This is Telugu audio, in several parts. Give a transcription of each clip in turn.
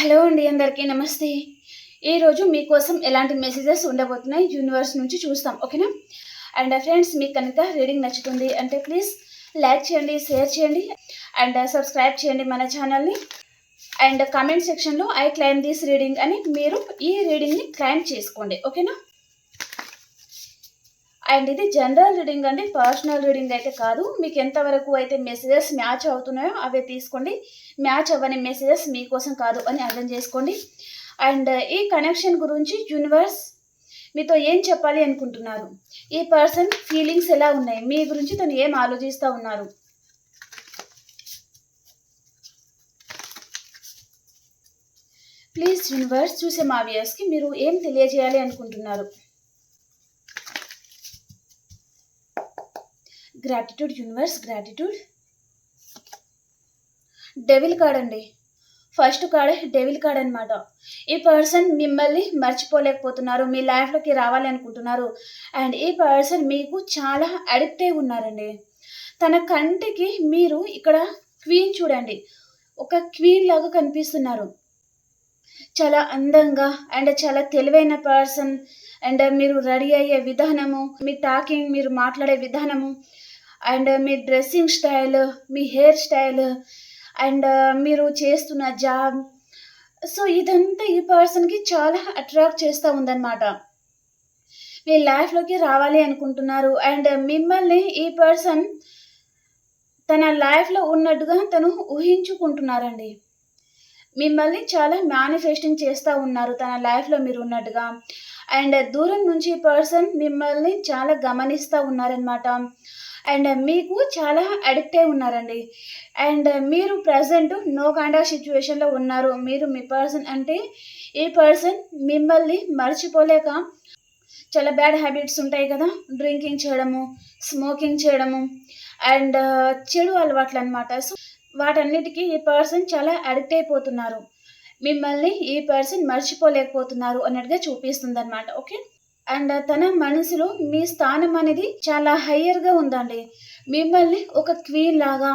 హలో అండి అందరికీ నమస్తే. ఈరోజు మీకోసం ఎలాంటి మెసేజెస్ ఉండబోతున్నాయి యూనివర్స్ నుంచి చూస్తాం ఓకేనా? అండ్ ఫ్రెండ్స్ మీకు కనుక రీడింగ్ నచ్చుతుంది అంటే ప్లీజ్ లైక్ చేయండి షేర్ చేయండి అండ్ సబ్స్క్రైబ్ చేయండి మన ఛానల్ని అండ్ కామెంట్ సెక్షన్లో ఐ క్లైమ్ దిస్ రీడింగ్ అని మీరు ఈ రీడింగ్ని క్లైమ్ చేసుకోండి ఓకేనా? అండ్ ఇది జనరల్ రీడింగ్ అండి పర్సనల్ రీడింగ్ అయితే కాదు. మీకు ఎంతవరకు అయితే మెసేజెస్ మ్యాచ్ అవుతున్నాయో అవే తీసుకోండి. మ్యాచ్ అవ్వని మెసేజెస్ మీకోసం కాదు అని అర్థం చేసుకోండి. అండ్ ఈ కనెక్షన్ గురించి యూనివర్స్ మీతో ఏం చెప్పాలి అనుకుంటున్నారు? ఈ పర్సన్ ఫీలింగ్స్ ఎలా ఉన్నాయి? మీ గురించి తను ఏం ఆలోచిస్తూ ఉన్నారు? ప్లీజ్ యూనివర్స్ చూసే మా వ్యూయర్స్కి మీరు ఏం తెలియజేయాలి అనుకుంటున్నారు? Gratitude universe gratitude devil card అండి. ఫస్ట్ కార్డ్ డెవిల్ కార్డ్ అనమాట ఈ పర్సన్ మిమ్మల్ని మర్చిపోలేకపోతున్నారు మీ లైఫ్లోకి రావాలి అనుకుంటున్నారు. అండ్ ఈ పర్సన్ మీకు చాలా అడిక్ట్ అయి ఉన్నారండి. తన కంటికి మీరు ఇక్కడ క్వీన్ చూడండి. ఒక క్వీన్ లాగా కనిపిస్తున్నారు. చాలా అందంగా అండ్ చాలా తెలివైన పర్సన్. అండ్ మీరు రెడీ అయ్యే విధానము మీ టాకింగ్ మీరు మాట్లాడే విధానము అండ్ మీ డ్రెస్సింగ్ స్టైల్ మీ హెయిర్ స్టైల్ అండ్ మీరు చేస్తున్న జాబ్. సో ఇదంతా ఈ పర్సన్కి చాలా అట్రాక్ట్ చేస్తూ ఉందన్నమాట. మీ లైఫ్లోకి రావాలి అనుకుంటున్నారు. అండ్ మిమ్మల్ని ఈ పర్సన్ తన లైఫ్లో ఉన్నట్టుగా తను ఊహించుకుంటున్నారండి. మిమ్మల్ని చాలా మేనిఫెస్టింగ్ చేస్తూ ఉన్నారు తన లైఫ్లో మీరు ఉన్నట్టుగా. అండ్ దూరం నుంచి పర్సన్ మిమ్మల్ని చాలా గమనిస్తూ ఉన్నారనమాట అండ్ మీకు చాలా అడిక్ట్ అయి ఉన్నారండి. అండ్ మీరు ప్రజెంట్ నో కైండ్ ఆఫ్ సిచ్యువేషన్లో ఉన్నారు. మీరు మీ పర్సన్ అంటే ఈ పర్సన్ మిమ్మల్ని మర్చిపోలేక చాలా బ్యాడ్ హ్యాబిట్స్ ఉంటాయి కదా డ్రింకింగ్ చేయడము స్మోకింగ్ చేయడము అండ్ చెడు అలవాట్లు అనమాట సో వాటన్నిటికీ ఈ పర్సన్ చాలా అడిక్ట్ అయిపోతున్నారు. మిమ్మల్ని ఈ పర్సన్ మర్చిపోలేకపోతున్నారు అన్నట్టుగా చూపిస్తుంది అనమాట ఓకే అండ్ తన మనసులో మీ స్థానం అనేది చాలా హయ్యర్గా ఉందండి. మిమ్మల్ని ఒక క్వీన్ లాగా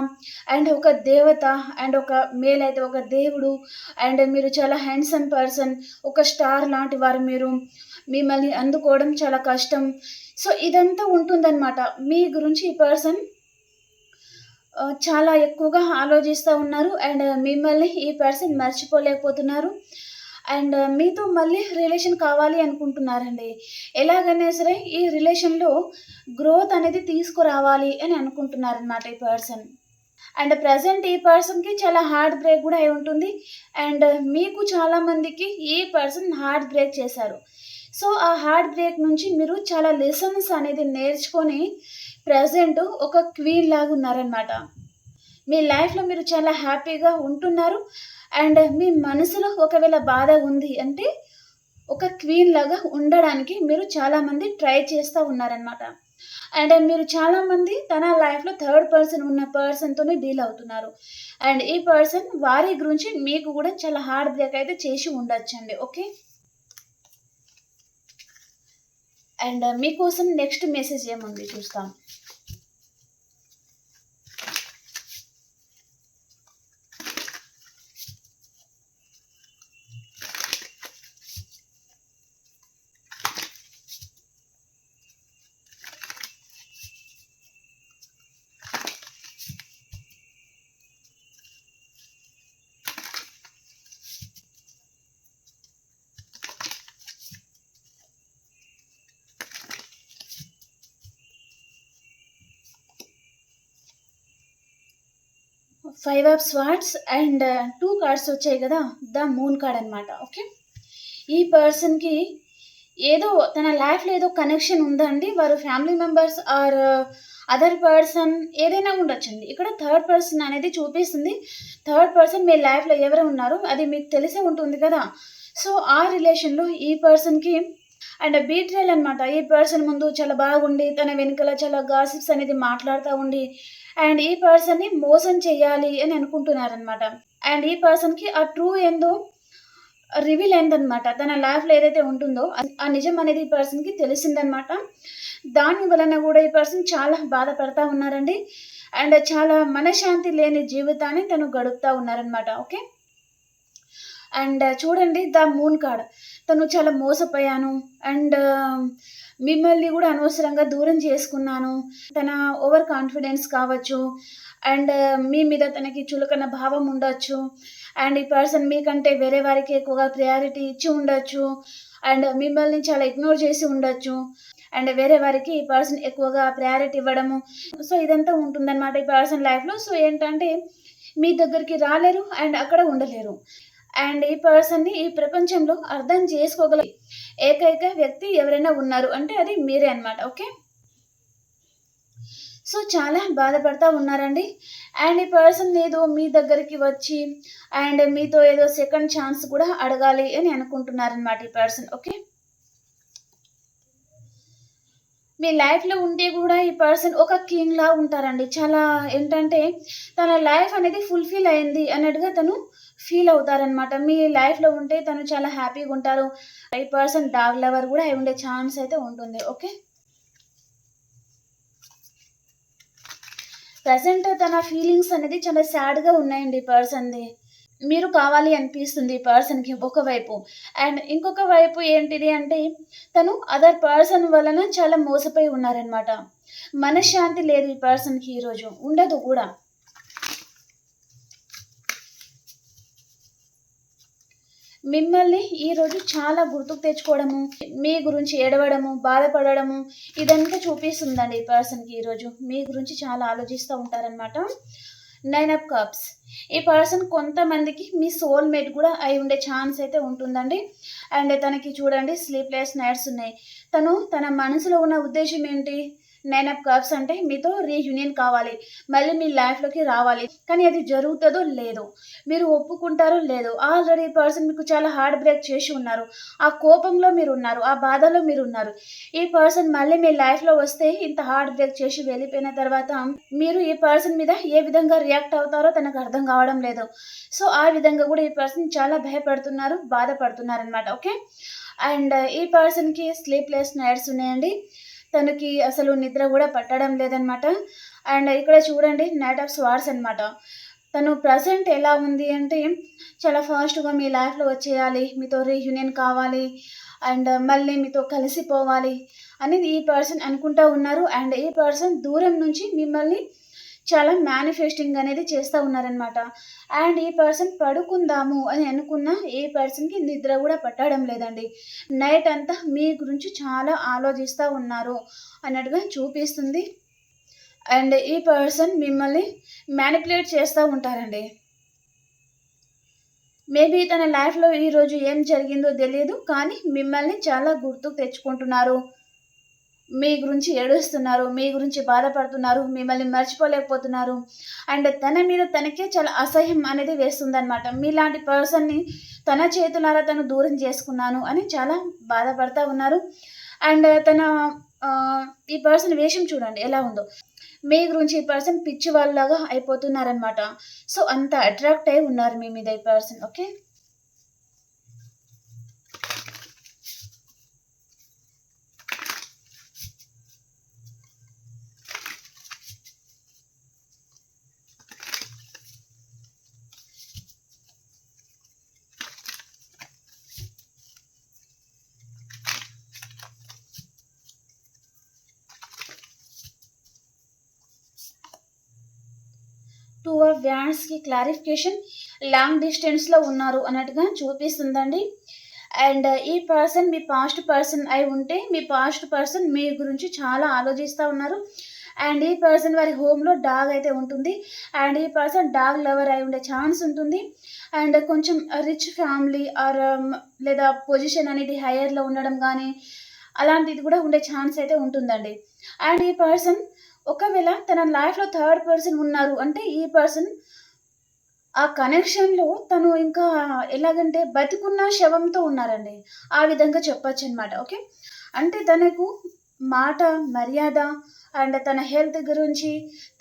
అండ్ ఒక దేవత అండ్ ఒక మేల్ అయితే ఒక దేవుడు అండ్ మీరు చాలా హ్యాండ్సమ్ పర్సన్ ఒక స్టార్ లాంటి వారు మీరు మిమ్మల్ని అందుకోవడం చాలా కష్టం. సో ఇదంతా ఉంటుందన్నమాట. మీ గురించి ఈ పర్సన్ చాలా ఎక్కువగా ఆలోచిస్తూ ఉన్నారు. అండ్ మిమ్మల్ని ఈ పర్సన్ మర్చిపోలేకపోతున్నారు. అండ్ మీతో మళ్ళీ రిలేషన్ కావాలి అనుకుంటున్నారండి. ఎలాగైనా సరే ఈ రిలేషన్లో గ్రోత్ అనేది తీసుకురావాలి అని అనుకుంటున్నారనమాట ఈ పర్సన్. అండ్ ప్రజెంట్ ఈ పర్సన్కి చాలా హార్ట్ బ్రేక్ కూడా అయి ఉంటుంది. అండ్ మీకు చాలామందికి ఈ పర్సన్ హార్ట్ బ్రేక్ చేశారు. సో ఆ హార్ట్ బ్రేక్ నుంచి మీరు చాలా లెసన్స్ అనేది నేర్చుకొని ప్రజెంట్ ఒక క్వీన్ లాగా ఉన్నారనమాట మీ లైఫ్లో మీరు చాలా హ్యాపీగా ఉంటున్నారు. అండ్ మీ మనసులో ఒకవేళ బాధ ఉంది అంటే ఒక క్వీన్ లాగా ఉండడానికి మీరు చాలామంది ట్రై చేస్తూ ఉన్నారనమాట అండ్ మీరు చాలామంది తన లైఫ్లో థర్డ్ పర్సన్ ఉన్న పర్సన్తోనే డీల్ అవుతున్నారు. అండ్ ఈ పర్సన్ వారి గురించి మీకు కూడా చాలా హార్డ్ బ్రేక్ అయితే చేసి ఉండొచ్చండి. ఓకే? అండ్ మీకోసం నెక్స్ట్ మెసేజ్ ఏముంది చూస్తాం. Five of swords and uh, two cards వచ్చాయి కదా ద మూన్ కార్డ్ అనమాట ఓకే? ఈ పర్సన్కి ఏదో తన లైఫ్లో ఏదో కనెక్షన్ ఉందండి వారు family members or other person ఏదైనా ఉండొచ్చండి. ఇక్కడ థర్డ్ పర్సన్ అనేది చూపిస్తుంది. థర్డ్ పర్సన్ మీ లైఫ్లో ఎవరు ఉన్నారో అది మీకు తెలిసే ఉంటుంది కదా. సో ఆ రిలేషన్లో ఈ పర్సన్కి అండ్ బీట్రేల్ అనమాట ఈ పర్సన్ ముందు చాలా బాగుండి తన వెనుకల చాలా గాసిప్స్ అనేది మాట్లాడుతూ ఉండి అండ్ ఈ పర్సన్ని మోసం చేయాలి అని అనుకుంటున్నారనమాట అండ్ ఈ పర్సన్కి ఆ ట్రూ ఏందో రివీల్ అయిందనమాట తన లైఫ్లో ఏదైతే ఉంటుందో ఆ నిజం అనేది ఈ పర్సన్కి తెలిసిందనమాట దాని వలన కూడా ఈ పర్సన్ చాలా బాధపడతా ఉన్నారండి. అండ్ చాలా మనశ్శాంతి లేని జీవితాన్ని తను గడుపుతా ఉన్నారనమాట ఓకే? అండ్ చూడండి ద మూన్ కార్డ్. తను చాలా మోసపోయాను అండ్ um, మిమ్మల్ని కూడా అనవసరంగా దూరం చేసుకున్నాను. తన ఓవర్ కాన్ఫిడెన్స్ కావచ్చు అండ్ uh, మీ మీద తనకి చులకన భావం ఉండొచ్చు అండ్ ఈ పర్సన్ మీకంటే వేరే వారికి ఎక్కువగా ప్రయారిటీ ఇచ్చి ఉండొచ్చు అండ్ మిమ్మల్ని చాలా ఇగ్నోర్ చేసి ఉండొచ్చు అండ్ వేరే వారికి ఈ పర్సన్ ఎక్కువగా ప్రయారిటీ ఇవ్వడము. సో ఇదంతా ఉంటుందన్నమాట ఈ పర్సన్ లైఫ్లో. సో ఏంటంటే మీ దగ్గరికి రాలేరు అండ్ అక్కడ ఉండలేరు. అండ్ ఈ పర్సన్ని ఈ ప్రపంచంలో అర్థం చేసుకోగల ఏకైక వ్యక్తి ఎవరైనా ఉన్నారు అంటే అది మీరే అన్నమాట ఓకే? సో చాలా బాధపడతా ఉన్నారండి. అండ్ ఈ పర్సన్ ఏదో మీ దగ్గరికి వచ్చి అండ్ మీతో ఏదో సెకండ్ ఛాన్స్ కూడా అడగాలి అని అనుకుంటున్నారనమాట ఈ పర్సన్ ఓకే? మీ లైఫ్లో ఉంటే కూడా ఈ పర్సన్ ఒక కింగ్ లా ఉంటారండి. చాలా ఏంటంటే తన లైఫ్ అనేది ఫుల్ఫిల్ అయింది అన్నట్టుగా తను ఫీల్ అవుతారనమాట మీ లైఫ్లో ఉంటే తను చాలా హ్యాపీగా ఉంటారు. ఈ పర్సన్ డాగ్ లవర్ కూడా అయి ఉండే ఛాన్స్ అయితే ఉంటుంది. ఓకే? ప్రజెంట్ తన ఫీలింగ్స్ అనేది చాలా సాడ్గా ఉన్నాయండి ఈ పర్సన్ది. మీరు కావాలి అనిపిస్తుంది ఈ పర్సన్కి ఒకవైపు అండ్ ఇంకొక వైపు ఏంటిది అంటే తను అదర్ పర్సన్ వలన చాలా మోసపోయి ఉన్నారనమాట మనశ్శాంతి లేదు ఈ పర్సన్కి ఈరోజు. ఉండదు కూడా. మిమ్మల్ని ఈరోజు చాలా గుర్తుకు తెచ్చుకోవడము మీ గురించి ఏడవడము బాధపడడము ఇదంతా చూపిస్తుందండి ఈ పర్సన్కి ఈరోజు. మీ గురించి చాలా ఆలోచిస్తూ ఉంటారనమాట నైన్ అప్ కప్స్ ఈ పర్సన్ కొంతమందికి మీ సోల్మేట్ కూడా అయి ఉండే ఛాన్స్ అయితే ఉంటుందండి. అండ్ తనకి చూడండి స్లీప్లెస్ నైట్స్ ఉన్నాయి. తను తన మనసులో ఉన్న ఉద్దేశం ఏంటి? నైన్ ఆఫ్ కప్స్ అంటే మీతో రీయూనియన్ కావాలి. మళ్ళీ మీ లైఫ్లోకి రావాలి. కానీ అది జరుగుతుందో లేదో. మీరు ఒప్పుకుంటారో లేదో. ఆల్రెడీ పర్సన్ మీకు చాలా హార్డ్ బ్రేక్ చేసి ఉన్నారు. ఆ కోపంలో మీరు ఉన్నారు. ఆ బాధలో మీరు ఉన్నారు. ఈ పర్సన్ మళ్ళీ మీ లైఫ్లో వస్తే ఇంత హార్డ్ బ్రేక్ చేసి వెళ్ళిపోయిన తర్వాత మీరు ఈ పర్సన్ మీద ఏ విధంగా రియాక్ట్ అవుతారో తనకు అర్థం కావడం లేదు. సో ఆ విధంగా కూడా ఈ పర్సన్ చాలా భయపడుతున్నారు బాధపడుతున్నారు అనమాట ఓకే అండ్ ఈ పర్సన్కి స్లీప్లెస్ నైట్స్ ఉన్నాయండి. తనకి అసలు నిద్ర కూడా పట్టడం లేదనమాట అండ్ ఇక్కడ చూడండి నైట్ ఆఫ్ స్వార్స్ అనమాట తను ప్రజెంట్ ఎలా ఉంది అంటే చాలా ఫాస్ట్గా మీ లైఫ్లో వచ్చేయాలి మీతో రీయూనియన్ కావాలి అండ్ మళ్ళీ మీతో కలిసిపోవాలి అనేది ఈ పర్సన్ అనుకుంటా ఉన్నారు. అండ్ ఈ పర్సన్ దూరం నుంచి మిమ్మల్ని చాలా మేనిఫెస్టింగ్ అనేది చేస్తూ ఉన్నారనమాట అండ్ ఈ పర్సన్ పడుకుందాము అని అనుకున్న ఈ పర్సన్కి నిద్ర కూడా పట్టడం లేదండి. నైట్ అంతా మీ గురించి చాలా ఆలోచిస్తూ ఉన్నారు అన్నట్టుగా చూపిస్తుంది. అండ్ ఈ పర్సన్ మిమ్మల్ని మ్యానిపులేట్ చేస్తూ ఉంటారండి. మేబీ తన లైఫ్లో ఈరోజు ఏం జరిగిందో తెలియదు కానీ మిమ్మల్ని చాలా గుర్తుకు తెచ్చుకుంటున్నారు. మీ గురించి ఏడుస్తున్నారు మీ గురించి బాధపడుతున్నారు మిమ్మల్ని మర్చిపోలేకపోతున్నారు. అండ్ తన మీద తనకే చాలా అసహ్యం అనేది వేస్తుందనమాట మీలాంటి పర్సన్ని తన చేతులారా తను దూరం చేసుకున్నాను అని చాలా బాధపడతా ఉన్నారు. అండ్ తన ఈ పర్సన్ వేషం చూడండి ఎలా ఉందో. మీ గురించి ఈ పర్సన్ పిచ్చి వాళ్ళలాగా అయిపోతున్నారనమాట సో అంత అట్రాక్ట్ అయి ఉన్నారు మీ మీద ఈ person okay to clarification long డిస్టెన్స్లో ఉన్నారు అన్నట్టుగా చూపిస్తుందండి. అండ్ ఈ పర్సన్ మీ పాస్ట్ పర్సన్ అయి ఉంటే మీ పాస్ట్ పర్సన్ మీ గురించి చాలా ఆలోచిస్తూ ఉన్నారు. అండ్ ఈ పర్సన్ వారి హోమ్లో డాగ్ అయితే ఉంటుంది. అండ్ ఈ పర్సన్ డాగ్ లవర్ అయి ఉండే ఛాన్స్ ఉంటుంది. అండ్ కొంచెం రిచ్ ఫ్యామిలీ ఆర్ లేదా పొజిషన్ అనేది హైయర్లో ఉండడం కానీ అలాంటిది కూడా ఉండే ఛాన్స్ అయితే ఉంటుందండి. అండ్ ఈ పర్సన్ ఒకవేళ తన లైఫ్లో థర్డ్ పర్సన్ ఉన్నారు అంటే ఈ పర్సన్ ఆ కనెక్షన్లో తను ఇంకా ఎలాగంటే బతికున్న శవంతో ఉన్నారండి. ఆ విధంగా చెప్పచ్చు అనమాట ఓకే అంటే తనకు మాట మర్యాద అండ్ తన హెల్త్ గురించి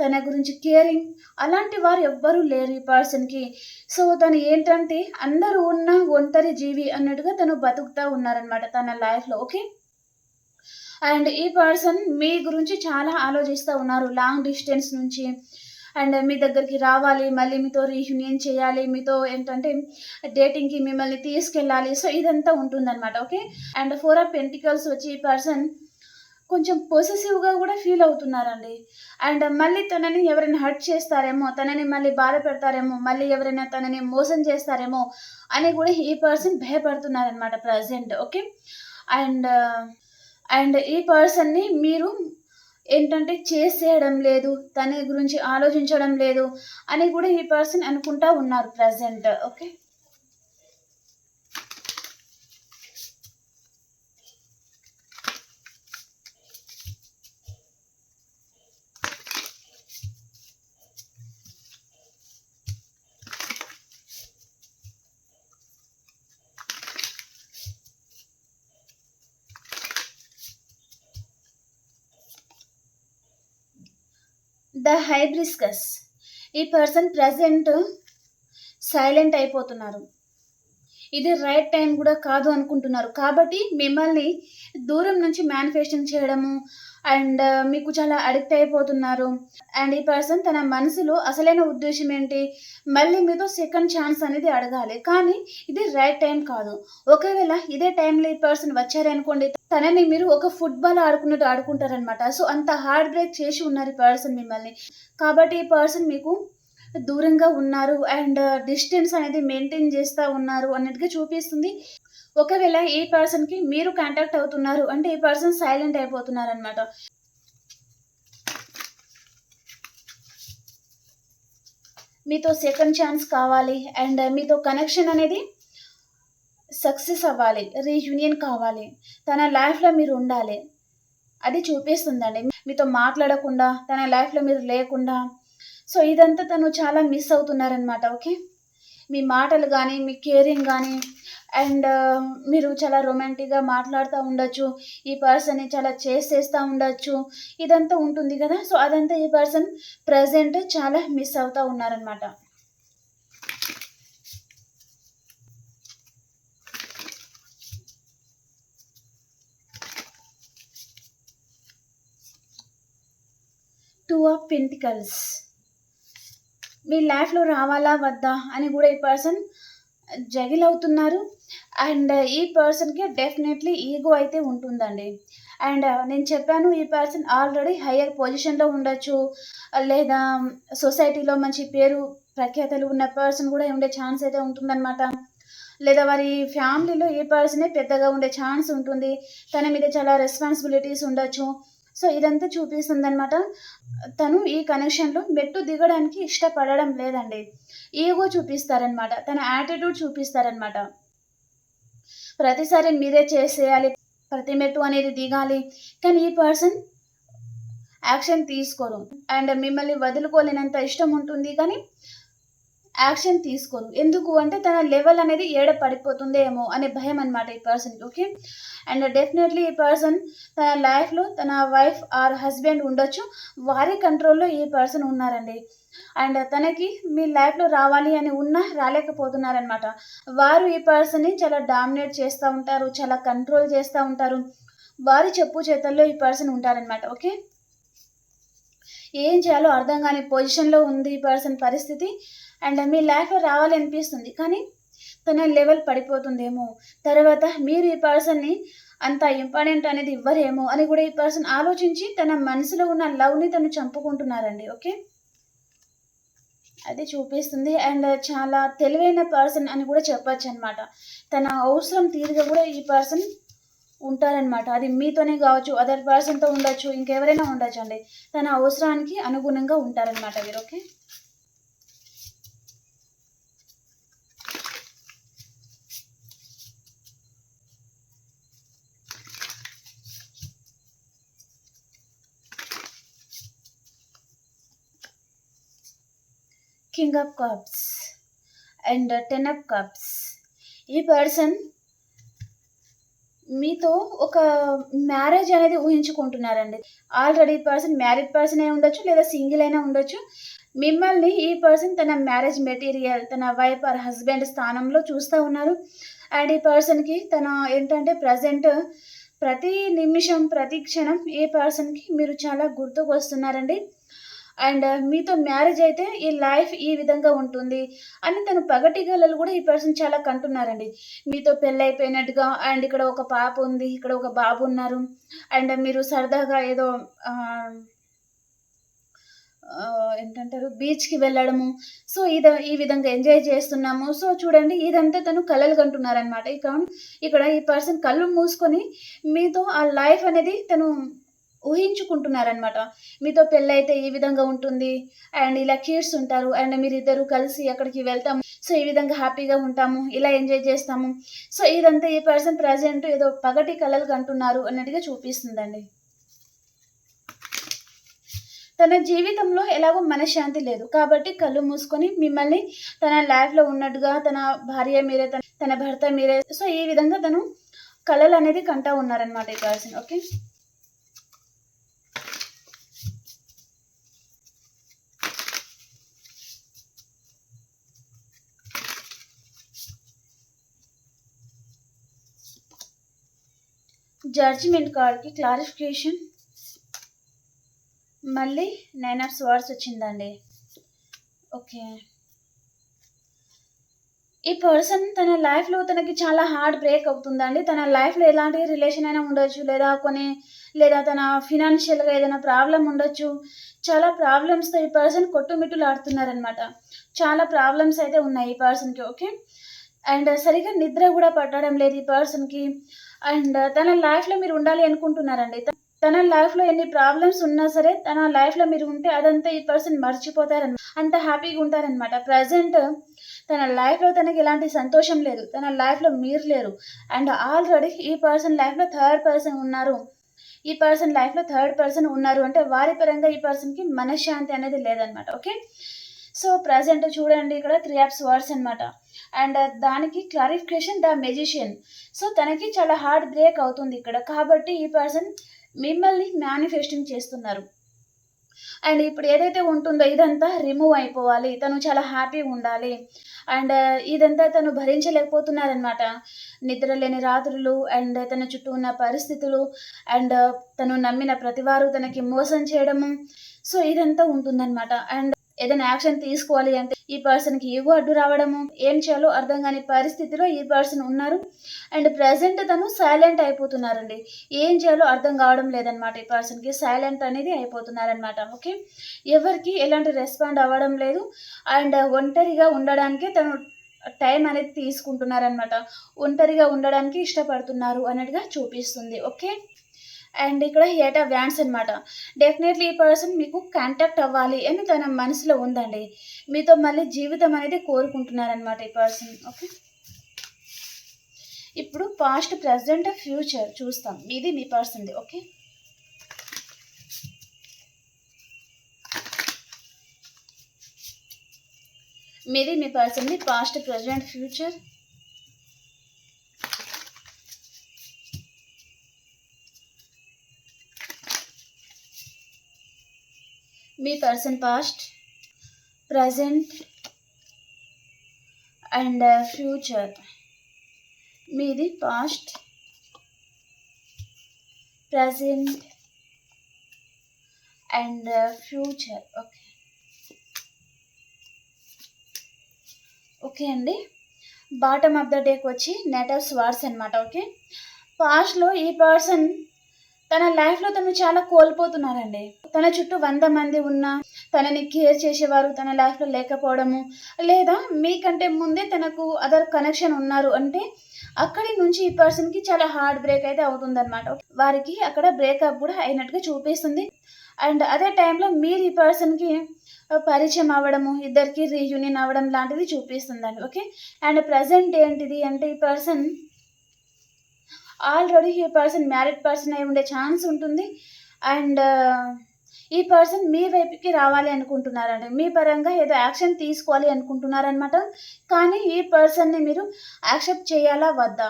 తన గురించి కేరింగ్ అలాంటి వారు ఎవ్వరూ లేరు ఈ పర్సన్కి సో తను ఏంటంటే అందరూ ఉన్న ఒంటరి జీవి అన్నట్టుగా తను బతుకుతూ ఉన్నారనమాట తన లైఫ్లో ఓకే అండ్ ఈ పర్సన్ మీ గురించి చాలా ఆలోచిస్తూ ఉన్నారు లాంగ్ డిస్టెన్స్ నుంచి. అండ్ మీ దగ్గరికి రావాలి మళ్ళీ మీతో రీయూనియన్ చేయాలి మీతో ఏంటంటే డేటింగ్కి మిమ్మల్ని తీసుకెళ్ళాలి. సో ఇదంతా ఉంటుందన్నమాట okay? And four of pentacles వచ్చి ఈ పర్సన్ కొంచెం పొసెసివ్గా కూడా ఫీల్ అవుతున్నారండి. అండ్ మళ్ళీ తనని ఎవరైనా హర్ట్ చేస్తారేమో తనని మళ్ళీ బాధ పెడతారేమో మళ్ళీ ఎవరైనా తనని మోసం చేస్తారేమో అని కూడా ఈ పర్సన్ భయపడుతున్నారనమాట ప్రజెంట్ ఓకే? అండ్ అండ్ ఈ పర్సన్ని మీరు ఏంటంటే చేసేయడం లేదు తన గురించి ఆలోచించడం లేదు అని కూడా ఈ పర్సన్ అనుకుంటా ఉన్నారు ప్రజెంట్ ఓకే ద హైబ్రిస్కస్. ఈ పర్సన్ ప్రజెంట్ సైలెంట్ అయిపోతున్నారు. ఇది రైట్ టైం కూడా కాదు అనుకుంటున్నారు. కాబట్టి మిమ్మల్ని దూరం నుంచి మేనిఫెస్టింగ్ చేయడము అండ్ మీకు చాలా అడిక్ట్ అయిపోతున్నారు. అండ్ ఈ పర్సన్ తన మనసులో అసలైన ఉద్దేశం ఏంటి? మళ్ళీ మీతో సెకండ్ ఛాన్స్ అనేది అడగాలి. కానీ ఇది రైట్ టైం కాదు. ఒకవేళ ఇదే టైంలో ఈ పర్సన్ వచ్చారనుకోండి తనని మీరు ఒక ఫుట్బాల్ ఆడుకున్నట్టు ఆడుకుంటారనమాట సో అంత హార్డ్ బ్రేక్ చేసి ఉన్నారు ఈ పర్సన్ మిమ్మల్ని. కాబట్టి ఈ పర్సన్ మీకు దూరంగా ఉన్నారు అండ్ డిస్టెన్స్ అనేది మెయింటైన్ చేస్తూ ఉన్నారు అన్నట్టుగా చూపిస్తుంది. ఒకవేళ ఈ పర్సన్కి మీరు కాంటాక్ట్ అవుతున్నారు అంటే ఈ పర్సన్ సైలెంట్ అయిపోతున్నారు అనమాట మీతో సెకండ్ ఛాన్స్ కావాలి అండ్ మీతో కనెక్షన్ అనేది సక్సెస్ అవ్వాలి రీయూనియన్ కావాలి. తన లైఫ్లో మీరు ఉండాలి. అది చూపిస్తుందండి. మీతో మాట్లాడకుండా తన లైఫ్లో మీరు లేకుండా. సో ఇదంతా తను చాలా మిస్ అవుతున్నారనమాట ఓకే మీ మాటలు కానీ మీ కేరింగ్ కానీ అండ్ మీరు చాలా రొమాంటిక్గా మాట్లాడుతూ ఉండొచ్చు. ఈ పర్సన్ని చాలా చేసేస్తూ ఉండొచ్చు. ఇదంతా ఉంటుంది కదా? సో అదంతా ఈ పర్సన్ ప్రజెంట్ చాలా మిస్ అవుతూ ఉన్నారనమాట టూ ఆఫ్ పెంటికల్స్ మీ లైఫ్లో రావాలా? వద్దా? అని కూడా ఈ పర్సన్ జగిల్ అవుతున్నారు. అండ్ ఈ పర్సన్కి డెఫినెట్లీ ఈగో అయితే ఉంటుందండి. అండ్ నేను చెప్పాను ఈ పర్సన్ ఆల్రెడీ హయ్యర్ పొజిషన్లో ఉండొచ్చు. లేదా సొసైటీలో మంచి పేరు ప్రఖ్యాతలు ఉన్న పర్సన్ కూడా ఉండే ఛాన్స్ అయితే ఉంటుందన్నమాట. లేదా వారి ఫ్యామిలీలో ఏ పర్సనే పెద్దగా ఉండే ఛాన్స్ ఉంటుంది. తన మీద చాలా రెస్పాన్సిబిలిటీస్ ఉండొచ్చు. సో ఇదంతా చూపిస్తుంది అనమాట తను ఈ కనెక్షన్లో మెట్టు దిగడానికి ఇష్టపడడం లేదండి. ఈగో చూపిస్తారనమాట తన యాటిట్యూడ్ చూపిస్తారనమాట ప్రతిసారి మీరే చేసేయాలి. ప్రతి మెట్టు అనేది దిగాలి. కానీ ఈ పర్సన్ యాక్షన్ తీసుకోరు. అండ్ మిమ్మల్ని వదులుకోలేనంత ఇష్టం ఉంటుంది. కానీ యాక్షన్ తీసుకోరు ఎందుకు అంటే తన లెవెల్ అనేది ఏడ పడిపోతుందేమో అనే భయం అనమాట ఈ పర్సన్కి ఓకే? అండ్ డెఫినెట్లీ ఈ పర్సన్ తన లైఫ్లో తన వైఫ్ ఆర్ హస్బెండ్ ఉండొచ్చు. వారి కంట్రోల్లో ఈ పర్సన్ ఉన్నారండి. అండ్ తనకి మీ లైఫ్లో రావాలి అని ఉన్నా రాలేకపోతున్నారనమాట వారు ఈ పర్సన్ని చాలా డామినేట్ చేస్తూ ఉంటారు చాలా కంట్రోల్ చేస్తూ ఉంటారు. వారి చెప్పు చేతల్లో ఈ పర్సన్ ఉంటారనమాట ఓకే? ఏం చేయాలో అర్థం కాని పొజిషన్లో ఉంది ఈ పర్సన్ పరిస్థితి. అండ్ మీ లైఫ్లో రావాలి అనిపిస్తుంది కానీ తన లెవెల్ పడిపోతుందేమో. తర్వాత మీరు ఈ పర్సన్ని అంత ఇంపార్టెంట్ అనేది ఇవ్వరేమో అని కూడా ఈ పర్సన్ ఆలోచించి తన మనసులో ఉన్న లవ్ని తను చంపుకుంటున్నారండి. ఓకే? అది చూపిస్తుంది. అండ్ చాలా తెలివైన పర్సన్ అని కూడా చెప్పచ్చు అనమాట తన అవసరం తీరుగా కూడా ఈ పర్సన్ ఉంటారనమాట అది మీతోనే కావచ్చు అదర్ పర్సన్తో ఉండొచ్చు ఇంకెవరైనా ఉండొచ్చు అండి తన అవసరానికి అనుగుణంగా ఉంటారనమాట మీరు. Okay? King of cups and ten of cups ఈ పర్సన్ మీతో ఒక మ్యారేజ్ అనేది ఊహించుకుంటున్నారండి. ఆల్రెడీ పర్సన్ మ్యారీడ్ పర్సన్ అయి ఉండొచ్చు లేదా సింగిల్ అయినా ఉండొచ్చు. మిమ్మల్ని ఈ పర్సన్ తన మ్యారేజ్ మెటీరియల్ తన వైఫ్ ఆర్ హస్బెండ్ స్థానంలో చూస్తూ ఉన్నారు. అండ్ ఈ పర్సన్కి తన ఏంటంటే ప్రజెంట్ ప్రతి నిమిషం ప్రతి క్షణం ఈ పర్సన్కి మీరు చాలా గుర్తుకు వస్తున్నారండి అండ్ మీతో మ్యారేజ్ అయితే ఈ లైఫ్ ఈ విధంగా ఉంటుంది అని తను పగటిగలలు కూడా ఈ పర్సన్ చాలా కంటున్నారండి. మీతో పెళ్ళైపోయినట్టుగా అండ్ ఇక్కడ ఒక పాప ఉంది ఇక్కడ ఒక బాబు ఉన్నారు. అండ్ మీరు సరదాగా ఏదో ఏంటంటారు బీచ్కి వెళ్ళడము. సో ఇద ఈ విధంగా ఎంజాయ్ చేస్తున్నాము. సో చూడండి ఇదంతా తను కలలు కంటున్నారనమాట ఇక ఇక్కడ ఈ పర్సన్ కళ్ళు మూసుకొని మీతో ఆ లైఫ్ అనేది తను ఊహించుకుంటున్నారనమాట మీతో పెళ్ళైతే ఈ విధంగా ఉంటుంది. అండ్ ఇలా కిడ్స్ ఉంటారు. అండ్ మీరు ఇద్దరు కలిసి అక్కడికి వెళ్తాము. సో ఈ విధంగా హ్యాపీగా ఉంటాము. ఇలా ఎంజాయ్ చేస్తాము. సో ఇదంతా ఈ పర్సన్ ప్రజెంట్ ఏదో పగటి కళలు కంటున్నారు అన్నట్టుగా చూపిస్తుందండి. తన జీవితంలో ఎలాగో మనశ్శాంతి లేదు. కాబట్టి కళ్ళు మూసుకొని మిమ్మల్ని తన లైఫ్లో ఉన్నట్టుగా తన భార్య మీరే తన తన భర్త మీరే. సో ఈ విధంగా తను కళలు అనేది కంటా ఉన్నారనమాట ఈ పర్సన్. ఓకే? జడ్జిమెంట్ కార్డ్కి క్లారిఫికేషన్ మళ్ళీ నైన్ ఆఫ్ స్వార్డ్స్ వచ్చిందండి. ఓకే ఈ పర్సన్ తన లైఫ్లో తనకి చాలా హార్డ్ బ్రేక్ అవుతుందండి. తన లైఫ్లో ఎలాంటి రిలేషన్ అయినా ఉండొచ్చు లేదా కొన్ని లేదా తన ఫినాన్షియల్గా ఏదైనా ప్రాబ్లం ఉండొచ్చు. చాలా ప్రాబ్లమ్స్తో ఈ పర్సన్ కొట్టుమిట్టులు ఆడుతున్నారనమాట చాలా ప్రాబ్లమ్స్ అయితే ఉన్నాయి ఈ పర్సన్కి ఓకే అండ్ సరిగా నిద్ర కూడా పట్టడం లేదు ఈ పర్సన్కి అండ్ తన లైఫ్లో మీరు ఉండాలి అనుకుంటున్నారండి. తన లైఫ్లో ఎన్ని ప్రాబ్లమ్స్ ఉన్నా సరే తన లైఫ్లో మీరు ఉంటే అదంతా ఈ పర్సన్ మర్చిపోతారనమాట అంత హ్యాపీగా ఉంటారనమాట ప్రజెంట్ తన లైఫ్లో తనకి ఎలాంటి సంతోషం లేదు. తన లైఫ్లో మీరు లేరు. అండ్ ఆల్రెడీ ఈ పర్సన్ లైఫ్లో థర్డ్ పర్సన్ ఉన్నారు. ఈ పర్సన్ లైఫ్లో థర్డ్ పర్సన్ ఉన్నారు అంటే వారి పరంగా ఈ పర్సన్కి మనశ్శాంతి అనేది లేదనమాట ఓకే సో ప్రజెంట్ చూడండి ఇక్కడ త్రీ యాప్స్ వర్డ్స్ అనమాట అండ్ దానికి క్లారిఫికేషన్ ద మెజిషియన్ సో తనకి చాలా హార్డ్ బ్రేక్ అవుతుంది ఇక్కడ. కాబట్టి ఈ పర్సన్ మిమ్మల్ని మేనిఫెస్టింగ్ చేస్తున్నారు. అండ్ ఇప్పుడు ఏదైతే ఉంటుందో ఇదంతా రిమూవ్ అయిపోవాలి. తను చాలా హ్యాపీగా ఉండాలి. అండ్ uh, ఇదంతా తను భరించలేకపోతున్నారనమాట నిద్ర లేని రాత్రులు అండ్ తన చుట్టూ ఉన్న పరిస్థితులు అండ్ uh, తను నమ్మిన ప్రతివారు తనకి మోసం చేయడము. సో ఇదంతా ఉంటుందన్నమాట. అండ్ ఏదైనా యాక్షన్ తీసుకోవాలి అంటే ఈ పర్సన్కి ఈగో అడ్డు రావడము ఏం చేయాలో అర్థం కాని పరిస్థితిలో ఈ పర్సన్ ఉన్నారు. అండ్ ప్రజెంట్ తను సైలెంట్ అయిపోతున్నారండి. ఏం చేయాలో అర్థం కావడం లేదనమాట ఈ పర్సన్కి. సైలెంట్ అనేది అయిపోతున్నారనమాట ఓకే? ఎవరికి ఎలాంటి రెస్పాండ్ అవ్వడం లేదు. అండ్ ఒంటరిగా ఉండడానికి తను టైం అనేది తీసుకుంటున్నారనమాట ఒంటరిగా ఉండడానికి ఇష్టపడుతున్నారు అన్నట్టుగా చూపిస్తుంది ఓకే? అండ్ ఇక్కడ ఏటా వ్యాన్స్ అనమాట డెఫినెట్లీ ఈ పర్సన్ మీకు కాంటాక్ట్ అవ్వాలి అని తన మనసులో ఉందండి. మీతో మళ్ళీ జీవితం అనేది కోరుకుంటున్నారనమాట ఈ పర్సన్ ఓకే ఇప్పుడు పాస్ట్ ప్రజెంట్ ఫ్యూచర్ చూస్తాం. మీది మీ పర్సన్ది ఓకే మీది మీ పర్సన్ది past present future me person past present and future మీది past present and future okay okay అండి. బాటమ్ ఆఫ్ ద డేకి వచ్చి నెటర్స్ వార్డ్స్ అనమాట ఓకే పాస్ట్లో ఈ పర్సన్ తన లైఫ్లో తను చాలా కోల్పోతున్నారండి. తన చుట్టూ వంద మంది ఉన్నా తనని కేర్ చేసేవారు తన లైఫ్లో లేకపోవడము లేదా మీకంటే ముందే తనకు అదర్ కనెక్షన్ ఉన్నారు అంటే అక్కడి నుంచి ఈ పర్సన్కి చాలా హార్డ్ బ్రేక్ అయితే అవుతుందన్నమాట. వారికి అక్కడ బ్రేకప్ కూడా అయినట్టుగా చూపిస్తుంది. అండ్ అదే టైంలో మీరు ఈ పర్సన్కి పరిచయం అవ్వడము ఇద్దరికి రీయూనియన్ అవ్వడం లాంటిది చూపిస్తుందండి ఓకే అండ్ ప్రజెంట్ ఏంటిది అంటే ఈ పర్సన్ ఆల్రెడీ ఈ పర్సన్ మ్యారీడ్ పర్సన్ అయి ఉండే ఛాన్స్ ఉంటుంది. అండ్ ఈ పర్సన్ మీ వైపుకి రావాలి అనుకుంటున్నారండి. మీ పరంగా ఏదో యాక్షన్ తీసుకోవాలి అనుకుంటున్నారనమాట కానీ ఈ పర్సన్ని మీరు యాక్సెప్ట్ చేయాలా వద్దా?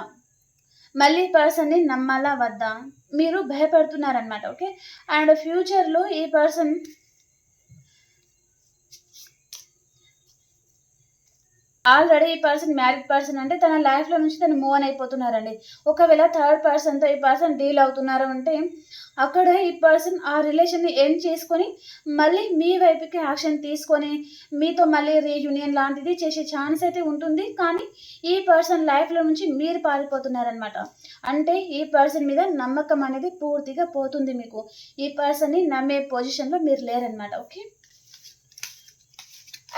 మళ్ళీ పర్సన్ని నమ్మాలా వద్దా? మీరు భయపడుతున్నారనమాట ఓకే? అండ్ ఫ్యూచర్లో ఈ పర్సన్ ఆల్రెడీ ఈ పర్సన్ మ్యారీడ్ పర్సన్ అంటే తన లైఫ్లో నుంచి తను మూవ్ అని అయిపోతున్నారండి. ఒకవేళ థర్డ్ పర్సన్తో ఈ పర్సన్ డీల్ అవుతున్నారు అంటే అక్కడ ఈ పర్సన్ ఆ రిలేషన్ని ఎండ్ చేసుకొని మళ్ళీ మీ వైపుకి యాక్షన్ తీసుకొని మీతో మళ్ళీ రీయూనియన్ లాంటిది చేసే ఛాన్స్ అయితే ఉంటుంది. కానీ ఈ పర్సన్ లైఫ్లో నుంచి మీరు పారిపోతున్నారనమాట అంటే ఈ పర్సన్ మీద నమ్మకం అనేది పూర్తిగా పోతుంది మీకు. ఈ పర్సన్ని నమ్మే పొజిషన్లో మీరు లేరనమాట ఓకే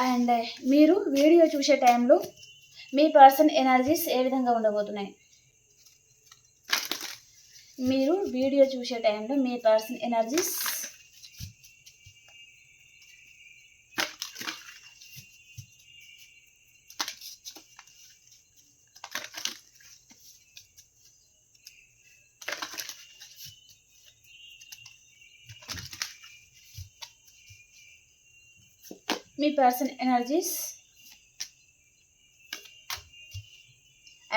అండ్ మీరు వీడియో చూసే టైంలో మీ పర్సన్ ఎనర్జీస్ ఏ విధంగా ఉండబోతున్నాయి? మీరు వీడియో చూసే టైంలో మీ పర్సన్ ఎనర్జీస్ మీ person energies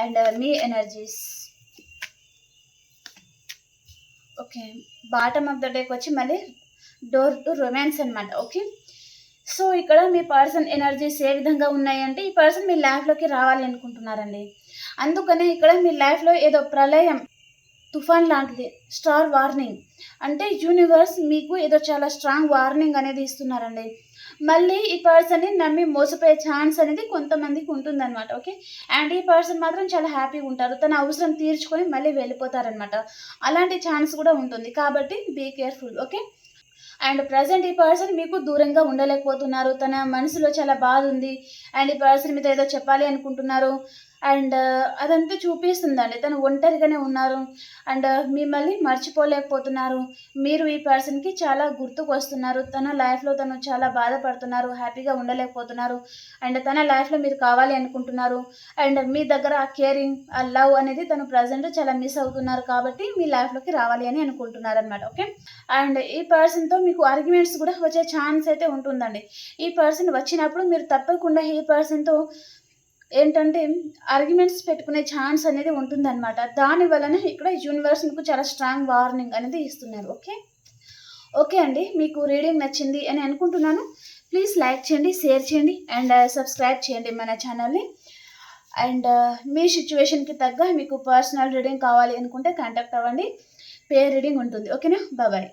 and me energies. Okay bottom of the డేకి వచ్చి మళ్ళీ డోర్ టు రొమాన్స్ అనమాట ఓకే? సో ఇక్కడ మీ పర్సన్ ఎనర్జీస్ ఏ విధంగా ఉన్నాయంటే ఈ పర్సన్ మీ లైఫ్లోకి రావాలి అనుకుంటున్నారండి. అందుకనే ఇక్కడ మీ లైఫ్లో ఏదో ప్రళయం తుఫాన్ లాంటిది స్టార్ వార్నింగ్. అంటే యూనివర్స్ మీకు ఏదో చాలా స్ట్రాంగ్ వార్నింగ్ అనేది ఇస్తున్నారండి. మళ్ళీ ఈ పర్సన్ని నమ్మి మోసపోయే ఛాన్స్ అనేది కొంతమందికి ఉంటుందన్నమాట ఓకే అండ్ ఈ పర్సన్ మాత్రం చాలా హ్యాపీగా ఉంటారు. తన అవసరం తీర్చుకొని మళ్ళీ వెళ్ళిపోతారనమాట అలాంటి ఛాన్స్ కూడా ఉంటుంది. కాబట్టి be careful okay and present ఈ పర్సన్ మీకు దూరంగా ఉండలేకపోతున్నారు. తన మనసులో చాలా బాధ ఉంది. అండ్ ఈ పర్సన్ మీద ఏదో చెప్పాలి అనుకుంటున్నారు. అండ్ అదంతా చూపిస్తుందండి. తను ఒంటరిగానే ఉన్నారు. అండ్ మిమ్మల్ని మర్చిపోలేకపోతున్నారు. మీరు ఈ పర్సన్కి చాలా గుర్తుకు వస్తున్నారు తన లైఫ్లో తను చాలా బాధపడుతున్నారు. హ్యాపీగా ఉండలేకపోతున్నారు. అండ్ తన లైఫ్లో మీరు కావాలి అనుకుంటున్నారు. అండ్ మీ దగ్గర ఆ కేరింగ్ ఆ లవ్ అనేది తను ప్రజెంట్ చాలా మిస్ అవుతున్నారు కాబట్టి మీ లైఫ్లోకి రావాలి అని అనుకుంటున్నారు అనమాట ఓకే? అండ్ ఈ పర్సన్తో మీకు ఆర్గ్యుమెంట్స్ కూడా వచ్చే ఛాన్స్ అయితే ఉంటుందండి. ఈ పర్సన్ వచ్చినప్పుడు మీరు తప్పకుండా ఈ పర్సన్తో ఏంటంటే ఆర్గ్యుమెంట్స్ పెట్టుకునే ఛాన్స్ అనేది ఉంటుందన్నమాట. దాని వలన ఇక్కడ యూనివర్స్ మీకు చాలా స్ట్రాంగ్ వార్నింగ్ అనేది ఇస్తున్నారు. ఓకే ఓకే అండి. మీకు రీడింగ్ నచ్చింది అని అనుకుంటున్నాను. ప్లీజ్ లైక్ చేయండి షేర్ చేయండి అండ్ సబ్స్క్రైబ్ uh, చేయండి మన ఛానల్ని అండ్ uh, మీ సిచ్యువేషన్కి తగ్గ మీకు పర్సనల్ రీడింగ్ కావాలి అనుకుంటే కాంటాక్ట్ అవ్వండి. పే రీడింగ్ ఉంటుంది. ఓకేనా బాయ్